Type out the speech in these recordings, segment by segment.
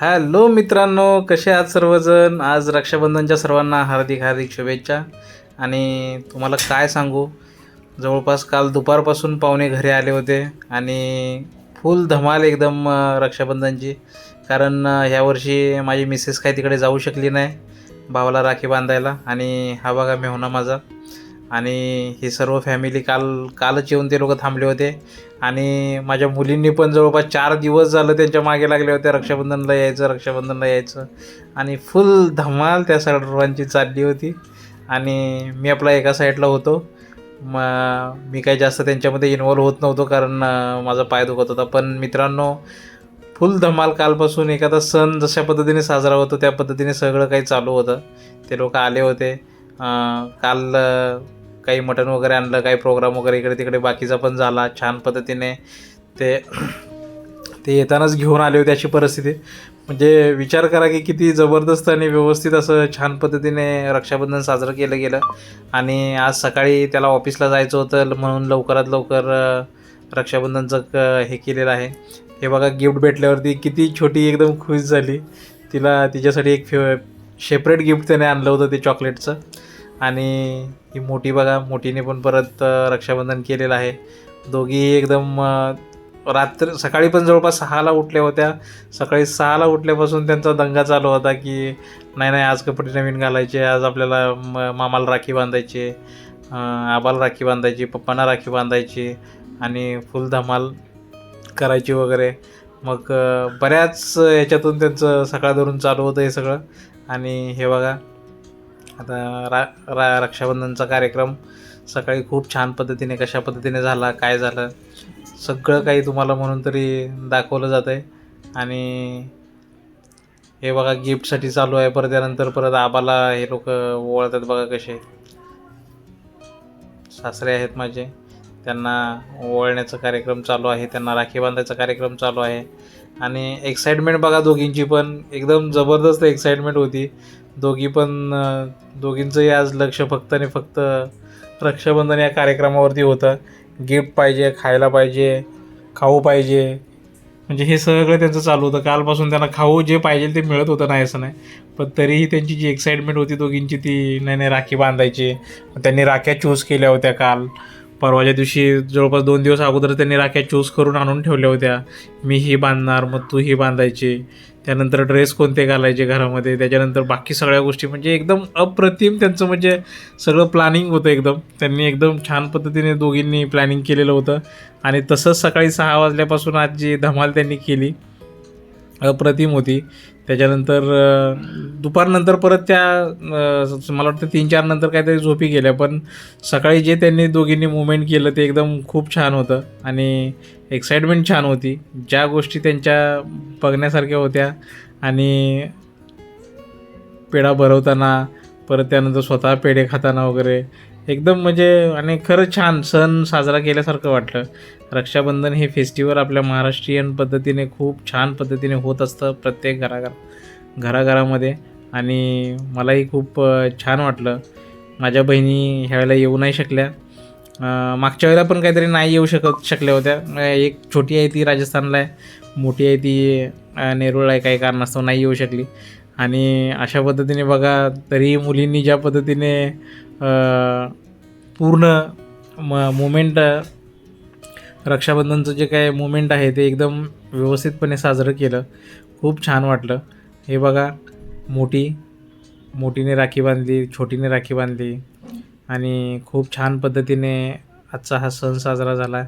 Hello मित्रांनो कसे आहात सर्वजण? आज रक्षाबंधनच्या सर्वांना हार्दिक हार्दिक शुभेच्छा. आणि तुम्हाला काय सांगू? जवळपास काल दुपारपासून पाहुणे घरी आले होते आणि फुल धमाल एकदम रक्षाबंधनची. कारण ह्यावर्षी माझी मिसेस काही तिकडे जाऊ शकली नाही भावाला राखी बांधायला. आणि हा बघा मेहुणा माझा. आणि ही सर्व फॅमिली काल कालच येऊन ते लोक थांबले होते. आणि माझ्या मुलींनी पण जवळपास चार दिवस झालं त्यांच्या मागे लागले होते रक्षाबंधनला यायचं रक्षाबंधनला यायचं. आणि फुल धमाल त्या सर्वांची चालली होती. आणि मी आपला एका साईडला होतो. म मी काही जास्त त्यांच्यामध्ये इन्वॉल्व्ह होत नव्हतो कारण माझा पाय दुखत होता. पण मित्रांनो फुल धमाल कालपासून एखादा सण जशा पद्धतीने साजरा होतो त्या पद्धतीने सगळं काही चालू होतं. ते लोक आले होते. काल काही मटण वगैरे आणलं काही प्रोग्राम वगैरे इकडे तिकडे बाकीचा पण झाला छान पद्धतीने ते ते येतानाच घेऊन आले होते अशी परिस्थिती. म्हणजे विचार करा की किती जबरदस्त आणि व्यवस्थित असं छान पद्धतीने रक्षाबंधन साजरं केलं गेलं. आणि आज सकाळी त्याला ऑफिसला जायचं होतं म्हणून लवकरात लवकर रक्षाबंधनचं क हे केलेलं आहे. हे बघा गिफ्ट भेटल्यावरती किती छोटी एकदम खुश झाली. तिला तिच्यासाठी एक फे सेपरेट गिफ्ट त्याने आणलं होतं ते चॉकलेटचं आणि ही मोठी बघा मोठीने पण परत रक्षाबंधन केलेलं आहे. दोघी एकदम रात्र सकाळी पण जवळपास सहाला उठल्या होत्या. सकाळी सहाला उठल्यापासून त्यांचा दंगा चालू होता की नाही नाही आज कपडे नवीन घालायचे आज आपल्याला म मामाला राखी बांधायची आबाला राखी बांधायची पप्पांना राखी बांधायची आणि फुल धमाल करायची वगैरे. मग बऱ्याच याच्यातून त्यांचं सकाळ धरून चालू होतं हे सगळं. आणि हे बघा आता रा रा रक्षाबंधनचा कार्यक्रम सकाळी खूप छान पद्धतीने कशा पद्धतीने झाला काय झालं सगळं काही तुम्हाला म्हणून तरी दाखवलं जात आहे आणि हे बघा गिफ्टसाठी चालू आहे. परत त्यानंतर परत आबाला हे लोक ओळखतात बघा कसे. सासरे आहेत माझे. त्यांना ओळण्याचा कार्यक्रम चालू आहे. त्यांना राखी बांधायचा कार्यक्रम चालू आहे. आणि एक्साइटमेंट बघा दोघींची पण. एकदम जबरदस्त एक्साइटमेंट होती. दोघी पण दोघींचंही आज लक्ष फक्त आणि फक्त रक्षाबंधन या कार्यक्रमावरती होतं. गिफ्ट पाहिजे खायला पाहिजे खाऊ पाहिजे. म्हणजे हे सगळं त्यांचं चालू होतं. कालपासून त्यांना खाऊ जे पाहिजे ते मिळत होतं नाही असं नाही. पण तरीही त्यांची जी एक्साइटमेंट होती दोघींची ती नाही नाही राखी बांधायची. त्यांनी राख्या चूज केल्या होत्या काल. परवाच्या दिवशी जवळपास दोन दिवस अगोदर त्यांनी राख्या चूज करून आणून ठेवल्या होत्या. मी ही बांधणार मग तू ही बांधायची. त्यानंतर ड्रेस कोणते घालायचे घरामध्ये? त्याच्यानंतर बाकी सगळ्या गोष्टी म्हणजे एकदम अप्रतिम त्यांचं म्हणजे सगळं प्लॅनिंग होतं एकदम. त्यांनी एकदम छान पद्धतीने दोघींनी प्लॅनिंग केलेलं होतं. आणि तसंच सकाळी सहा वाजल्यापासून आज जी धमाल त्यांनी केली अप्रतिम होती. त्याच्यानंतर दुपारनंतर परत त्या मला वाटतं तीन चार नंतर काहीतरी झोपी गेल्या. पण सकाळी जे त्यांनी दोघींनी मुवमेंट केलं ते एकदम खूप छान होतं. आणि एक्साइटमेंट छान होती. ज्या गोष्टी त्यांच्या बघण्यासारख्या होत्या आणि पेढा भरवताना परत त्यानंतर स्वतः पेढे खाताना वगैरे एकदम म्हणजे आणि खरंच छान सण साजरा केल्यासारखं वाटलं. रक्षाबंधन हे फेस्टिवल आपल्या महाराष्ट्रीयन पद्धतीने खूप छान पद्धतीने होत असतं प्रत्येक घराघर घराघरामध्ये. आणि मलाही खूप छान वाटलं. माझ्या बहिणी ह्यावेळेला येऊ नाही शकल्या. मागच्या वेळेला पण काहीतरी नाही येऊ शकत शकल्या होत्या. एक छोटी आहे ती राजस्थानला आहे. मोठी आहे ती नेरूळ नेरूळला आहे. काही कारणास्तव नाही येऊ शकली. आणि अशा पद्धतीने बघा तरी मुलींनी ज्या पद्धतीने पूर्ण म मुमेंट रक्षाबंधनचं जे काय मुमेंट आहे ते एकदम व्यवस्थितपणे साजरं केलं. खूप छान वाटलं. हे बघा मोठी मोठीने राखी बांधली छोटीने राखी बांधली आणि खूप छान पद्धतीने आजचा हा सण साजरा झाला.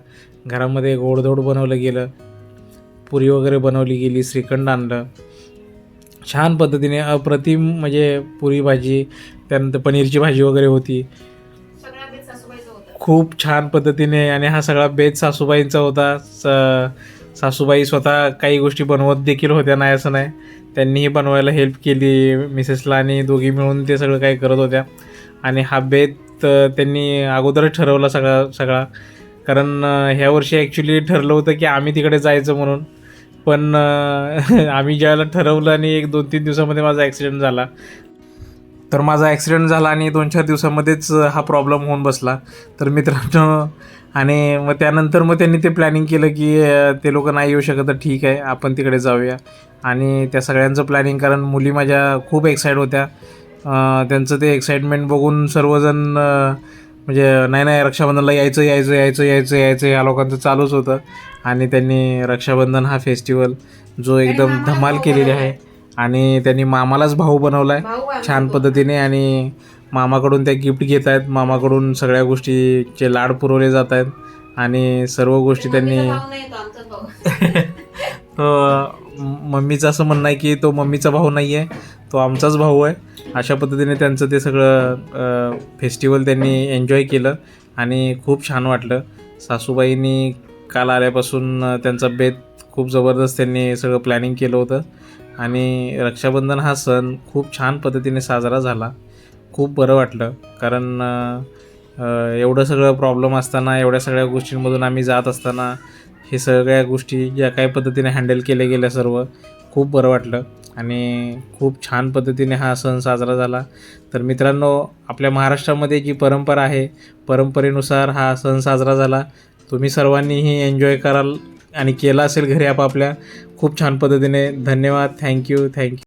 घरामध्ये गोडधोड बनवलं गेलं. पुरी वगैरे बनवली गेली श्रीखंड आणलं. छान पद्धतीने अप्रतिम म्हणजे पुरी भाजी त्यानंतर पनीरची भाजी वगैरे होती. खूप छान पद्धतीने आणि हा सगळा बेत सासूबाईंचा होता. स सासूबाई स्वतः काही गोष्टी बनवत देखील होत्या नाही असं नाही. त्यांनीही बनवायला हेल्प केली मिसेसला आणि दोघी मिळून ते सगळं काही करत होत्या. आणि हा बेत त्यांनी अगोदरच ठरवला सगळा सगळा. कारण ह्या वर्षी ॲक्च्युली ठरलं होतं की आम्ही तिकडे जायचं म्हणून. पण आम्ही ज्यावेळेला ठरवलं आणि एक दोन तीन दिवसामध्ये माझा ॲक्सिडेंट झाला तर माझा ॲक्सिडेंट झाला आणि दोन चार दिवसामध्येच हा प्रॉब्लेम होऊन बसला. तर मित्रांनो आणि मग त्यानंतर मग त्यांनी ते प्लॅनिंग केलं की ते लोक नाही येऊ शकत तर ठीक आहे आपण तिकडे जाऊया. आणि त्या सगळ्यांचं प्लॅनिंग कारण मुली माझ्या खूप एक्साईट होत्या. त्यांचं ते एक्साइटमेंट बघून सर्वजण म्हणजे नाही नाही रक्षाबंधनला यायचं यायचं यायचं यायचं यायचं या लोकांचं चालूच होतं. आणि त्यांनी रक्षाबंधन हा फेस्टिवल जो एकदम धमाल केलेली. आहे. आणि त्यांनी मामालाच भाऊ बनवला आहे छान. पद्धतीने. आणि मामाकडून त्या गिफ्ट घेत आहेत. मामाकडून सगळ्या गोष्टीचे लाड पुरवले जात आहेत. आणि सर्व गोष्टी त्यांनी मम्मीचं असं म्हणणं आहे की तो मम्मीचा भाऊ नाही आहे तो आमचाच भाऊ आहे. अशा पद्धतीने त्यांचं ते सगळं फेस्टिवल त्यांनी एन्जॉय केलं आणि खूप छान वाटलं. सासूबाईंनी काल आल्यापासून त्यांचा बेत खूप जबरदस्त त्यांनी सगळं प्लॅनिंग केलं होतं. आणि रक्षाबंधन हा सण खूप छान पद्धतीने साजरा झाला. खूप बरं वाटलं. कारण एवढं सगळं प्रॉब्लेम असताना एवढ्या सगळ्या गोष्टींमधून आम्ही जात असताना हे सगळ्या गोष्टी ज्या काही पद्धतीने हँडल केल्या गेल्या सर्व. खूप बरं वाटलं. आणि खूप छान पद्धतीने हा सण साजरा झाला. तर मित्रांनो आपल्या महाराष्ट्रामध्ये जी परंपरा आहे परंपरेनुसार हा सण साजरा झाला. तुम्ही सर्वांनीही एन्जॉय कराल आणि केला असेल घरी आपापल्या. खूप छान पद्धतीने. धन्यवाद. Thank you thank you